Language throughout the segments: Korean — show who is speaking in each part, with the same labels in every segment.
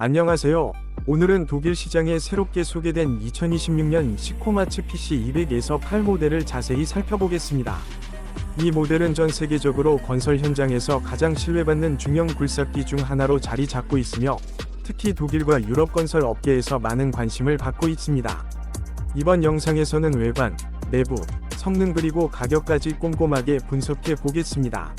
Speaker 1: 안녕하세요. 오늘은 독일 시장에 새롭게 소개된 2026년 시코마츠 PC 200에서 8 모델을 자세히 살펴보겠습니다. 이 모델은 전 세계적으로 건설 현장에서 가장 신뢰받는 중형 굴삭기 중 하나로 자리 잡고 있으며 특히 독일과 유럽 건설 업계에서 많은 관심을 받고 있습니다. 이번 영상에서는 외관, 내부, 성능 그리고 가격까지 꼼꼼하게 분석해 보겠습니다.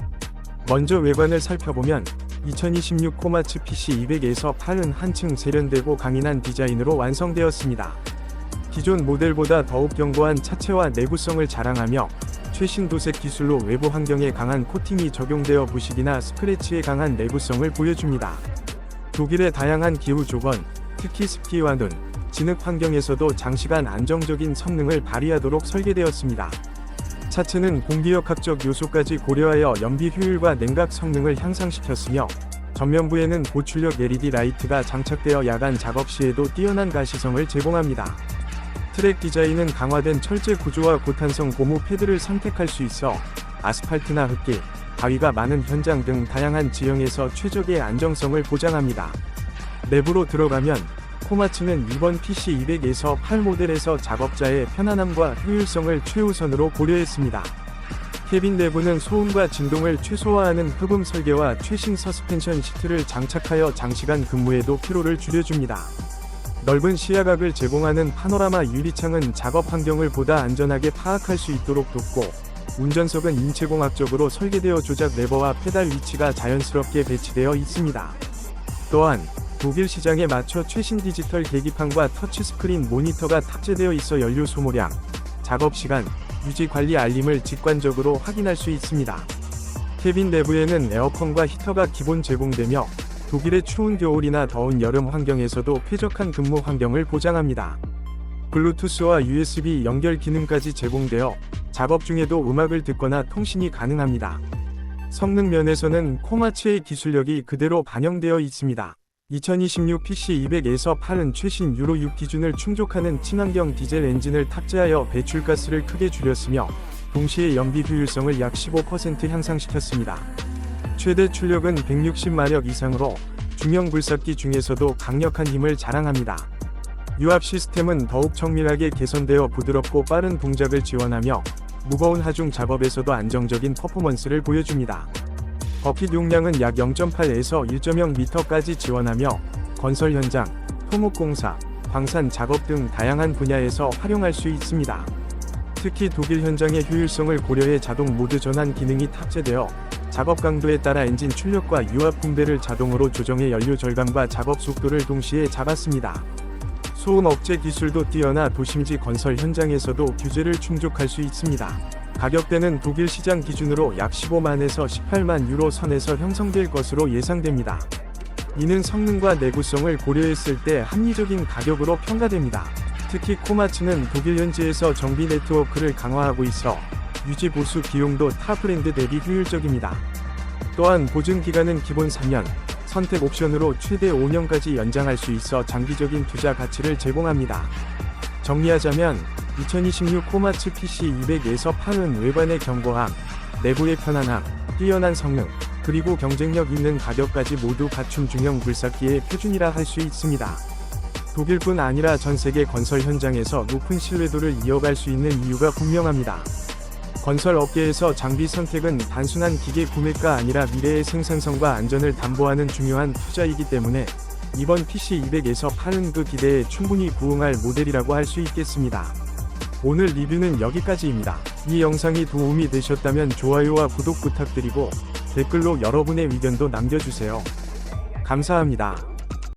Speaker 1: 먼저 외관을 살펴보면 2026 코마츠 PC 200에서 8은 한층 세련되고 강인한 디자인으로 완성되었습니다. 기존 모델보다 더욱 견고한 차체와 내구성을 자랑하며 최신 도색 기술로 외부 환경에 강한 코팅이 적용되어 부식이나 스크래치에 강한 내구성을 보여줍니다. 독일의 다양한 기후 조건, 특히 습기와 눈, 진흙 환경에서도 장시간 안정적인 성능을 발휘하도록 설계되었습니다. 차체는 공기역학적 요소까지 고려하여 연비 효율과 냉각 성능을 향상시켰으며 전면부에는 고출력 LED 라이트가 장착되어 야간 작업 시에도 뛰어난 가시성을 제공합니다. 트랙 디자인은 강화된 철제 구조와 고탄성 고무 패드를 선택할 수 있어 아스팔트나 흙길, 바위가 많은 현장 등 다양한 지형에서 최적의 안정성을 보장합니다. 내부로 들어가면 코마츠는 이번 PC 200에서 8 모델에서 작업자의 편안함과 효율성을 최우선으로 고려했습니다. 캐빈 내부는 소음과 진동을 최소화하는 흡음 설계와 최신 서스펜션 시트를 장착하여 장시간 근무에도 피로를 줄여줍니다. 넓은 시야각을 제공하는 파노라마 유리창은 작업 환경을 보다 안전하게 파악할 수 있도록 돕고 운전석은 인체공학적으로 설계되어 조작 레버와 페달 위치가 자연스럽게 배치되어 있습니다. 또한 독일 시장에 맞춰 최신 디지털 계기판과 터치스크린 모니터가 탑재되어 있어 연료 소모량, 작업 시간, 유지 관리 알림을 직관적으로 확인할 수 있습니다. 캐빈 내부에는 에어컨과 히터가 기본 제공되며 독일의 추운 겨울이나 더운 여름 환경에서도 쾌적한 근무 환경을 보장합니다. 블루투스와 USB 연결 기능까지 제공되어 작업 중에도 음악을 듣거나 통신이 가능합니다. 성능 면에서는 코마츠의 기술력이 그대로 반영되어 있습니다. 2026 PC200에서 8은 최신 유로 6 기준을 충족하는 친환경 디젤 엔진을 탑재하여 배출가스를 크게 줄였으며 동시에 연비 효율성을 약 15% 향상시켰습니다. 최대 출력은 160마력 이상으로 중형 굴삭기 중에서도 강력한 힘을 자랑합니다. 유압 시스템은 더욱 정밀하게 개선되어 부드럽고 빠른 동작을 지원하며 무거운 하중 작업에서도 안정적인 퍼포먼스를 보여줍니다. 버킷 용량은 약 0.8에서 1.0m까지 지원하며 건설 현장, 토목공사, 광산 작업 등 다양한 분야에서 활용할 수 있습니다. 특히 독일 현장의 효율성을 고려해 자동 모드 전환 기능이 탑재되어 작업 강도에 따라 엔진 출력과 유압 분배를 자동으로 조정해 연료 절감과 작업 속도를 동시에 잡았습니다. 소음 억제 기술도 뛰어나 도심지 건설 현장에서도 규제를 충족할 수 있습니다. 가격대는 독일 시장 기준으로 약 15만에서 18만 유로 선에서 형성될 것으로 예상됩니다. 이는 성능과 내구성을 고려했을 때 합리적인 가격으로 평가됩니다. 특히 코마츠는 독일 현지에서 정비 네트워크를 강화하고 있어 유지 보수 비용도 타 브랜드 대비 효율적입니다. 또한 보증 기간은 기본 3년, 선택 옵션으로 최대 5년까지 연장할 수 있어 장기적인 투자 가치를 제공합니다. 정리하자면 2026 코마츠 PC 200에서 8은 외관의 견고함, 내부의 편안함, 뛰어난 성능, 그리고 경쟁력 있는 가격까지 모두 갖춘 중형 굴삭기의 표준이라 할 수 있습니다. 독일뿐 아니라 전 세계 건설 현장에서 높은 신뢰도를 이어갈 수 있는 이유가 분명합니다. 건설 업계에서 장비 선택은 단순한 기계 구매가 아니라 미래의 생산성과 안전을 담보하는 중요한 투자이기 때문에 이번 PC200에서 8은 그 기대에 충분히 부응할 모델이라고 할 수 있겠습니다. 오늘 리뷰는 여기까지입니다. 이 영상이 도움이 되셨다면 좋아요와 구독 부탁드리고 댓글로 여러분의 의견도 남겨주세요. 감사합니다.